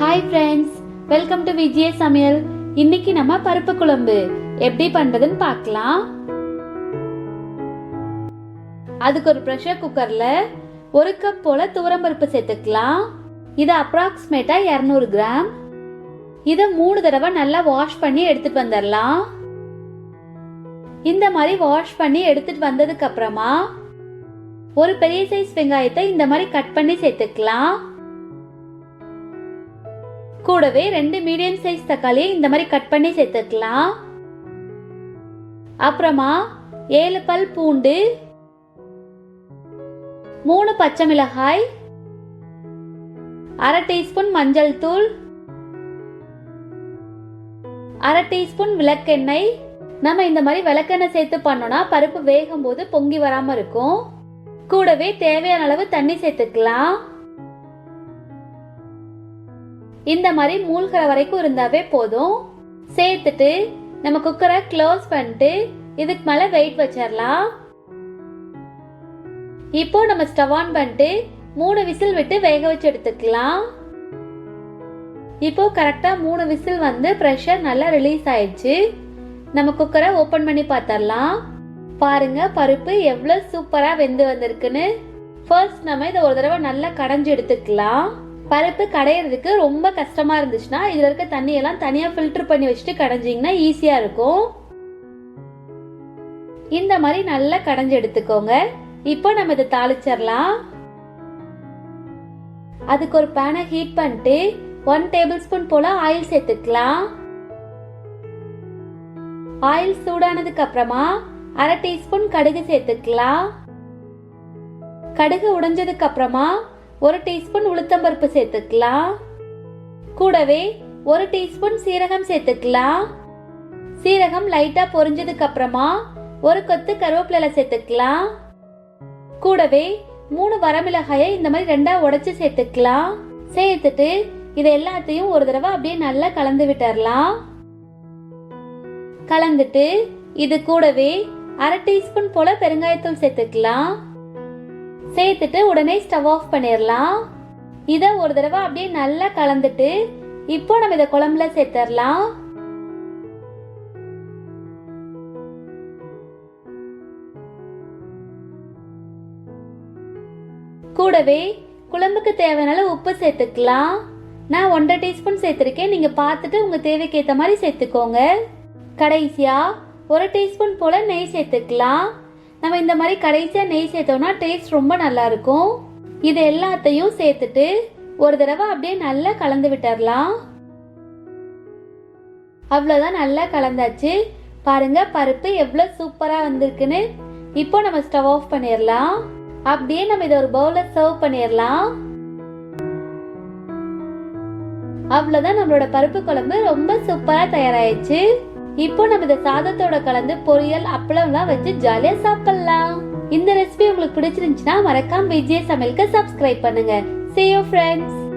Hi friends welcome to Vijaya சமையல் இன்னைக்கு நம்ம பருப்பு குழம்பு. எப்படி பண்றதுன்னு பார்க்கலாம். அதுக்கு ஒரு ப்ரெஷர் குக்கர்ல ஒரு கப் போல துவரம்பருப்பு சேர்த்துக்கலாம். இது அப்ராக்சிமேட்டா இரநூறு கிராம். இதை மூணு தடவை நல்லா வாஷ் பண்ணி எடுத்துட்டு வந்துடலாம். இந்த மாதிரி வாஷ் பண்ணி எடுத்துட்டு வந்ததுக்கு அப்புறமா ஒரு பெரிய சைஸ் வெங்காயத்தை இந்த மாதிரி கட் பண்ணி சேர்த்துக்கலாம். கூடவே ரெண்டு மீடியம் சைஸ் தக்காளி இந்த மாதிரி கட் பண்ணி சேர்த்துக்கலாம். அப்புறமா ஏழு பல் பூண்டு மூணு பச்சை மிளகாய் அரை டீஸ்பூன் மஞ்சள் தூள் அரை டீஸ்பூன் விளக்கெண்ணெய். நம்ம இந்த மாதிரி விளக்கெண்ணெய் சேர்த்து பண்ணோம்னா பருப்பு வேகும் போது பொங்கி வராம இருக்கும். கூடவே தேவையான அளவு தண்ணி சேர்த்துக்கலாம். இந்த மாதிரி மூழ்கிற வரைக்கும் இருந்தாவே போதும். சேர்த்துட்டு நம்ம குக்கரை க்ளோஸ் பண்ணிட்டு இதுக்கு மேல வெயிட் வச்சிடலாம். இப்போ நம்ம ஸ்டவ் ஆன் பண்ணிட்டு மூணு விசில் விட்டு வேக வச்சு எடுத்துக்கலாம். இப்போ கரெக்டா மூணு விசில் வந்து ப்ரெஷர் நல்லா ரிலீஸ் ஆயிடுச்சு. நம்ம குக்கரை ஓபன் பண்ணி பார்த்தரலாம் பாருங்க பருப்பு எவ்வளவு சூப்பரா வெந்து வந்திருக்குன்னு. ஃபர்ஸ்ட் நம்ம இதை ஒரு தடவை நல்லா கடைஞ்சி எடுத்துக்கலாம். பருப்பு கடையிறதுக்கு ரொம்ப கஷ்டமா இருந்துச்சுன்னா இதுல இருக்க தண்ணியெல்லாம் தனியா ஃபில்டர் பண்ணி வச்சுட்டு கடைஞ்சிங்கன்னா ஈஸியா இருக்கும். இந்த மாதிரி நல்லா கடைஞ்சு எடுத்துக்கோங்க. இப்போ நம்ம இதை தாளிச்சிடலாம். அதுக்கு ஒரு பேனை ஹீட் பண்ணிட்டு ஒன் டேபிள் ஸ்பூன் போல ஆயில் சேர்த்துக்கலாம். ஆயில் சூடானதுக்கு அப்புறமா அரை டீஸ்பூன் கடுகு சேர்த்துக்கலாம். கடுகு உடைஞ்சதுக்கு அப்புறமா ஒரு டீஸ்பூன் உளுத்தம்பருப்பு சேர்த்துக்கலாம். கூடவே ஒரு டீஸ்பூன் சீரகம் சேர்த்துக்கலாம். சீரகம் லைட்டா பொரிஞ்சதுக்கு அப்புறமா ஒரு கொத்து கருவேப்பிலை சேர்த்துக்கலாம். கூடவே மூணு வரமிளகாயை இந்த மாதிரி ரெண்டா உடைச்சு சேர்த்துக்கலாம். சேர்த்துட்டு இது எல்லாத்தையும் ஒரு தடவை அப்படியே நல்லா கலந்து விட்டுறலாம். கலந்துட்டு இது கூடவே அரை டீஸ்பூன் போல பெருங்காயத்தூள் சேர்த்துக்கலாம். சேர்த்துட்டு உடனே ஸ்டவ் ஆஃப் பண்ணிடலாம் இதை ஒரு தடவை அப்படியே நல்லா கலந்துட்டு இப்போ நம்ம இதை குழம்புல சேர்த்துடலாம் கூடவே குழம்புக்கு தேவையான உப்பு சேர்த்துக்கலாம். நான் ஒன்றரை டீஸ்பூன் சேர்த்துருக்கேன். நீங்கள் பார்த்துட்டு உங்கள் தேவைக்கு ஏற்ற மாதிரி சேர்த்துக்கோங்க. கடைசியாக ஒரு டீஸ்பூன் போல் நெய் சேர்த்துக்கலாம். நம்ம இந்த மாதிரி கடைசியாக நெய் சேர்த்தோம்னா டேஸ்ட் ரொம்ப நல்லா இருக்கும். இது எல்லாத்தையும் சேர்த்துட்டு ஒரு தடவை அப்படியே நல்லா கலந்து விட்டுறலாம். அவ்வளோதான் நல்லா கலந்தாச்சு. பாருங்க பருப்பு எவ்வளோ சூப்பராக வந்திருக்குன்னு. இப்போ நம்ம ஸ்டவ் ஆஃப் பண்ணிடலாம். அப்படியே நம்ம இதை ஒரு பவுலில் சர்வ் பண்ணிடலாம். அவ்வளோதான் நம்மளோட பருப்பு குழம்பு ரொம்ப சூப்பராக தயாராயிடுச்சு. இப்போ நம்ம இந்த சாதத்தோட கலந்து பொரியல் அப்பளம்லாம் வச்சு ஜாலியா சாப்பிடலாம். இந்த ரெசிபி உங்களுக்கு பிடிச்சிருந்துச்சுன்னா மறக்காம விஜய் சமையலுக்கு சப்ஸ்கிரைப் பண்ணுங்க. See you friends.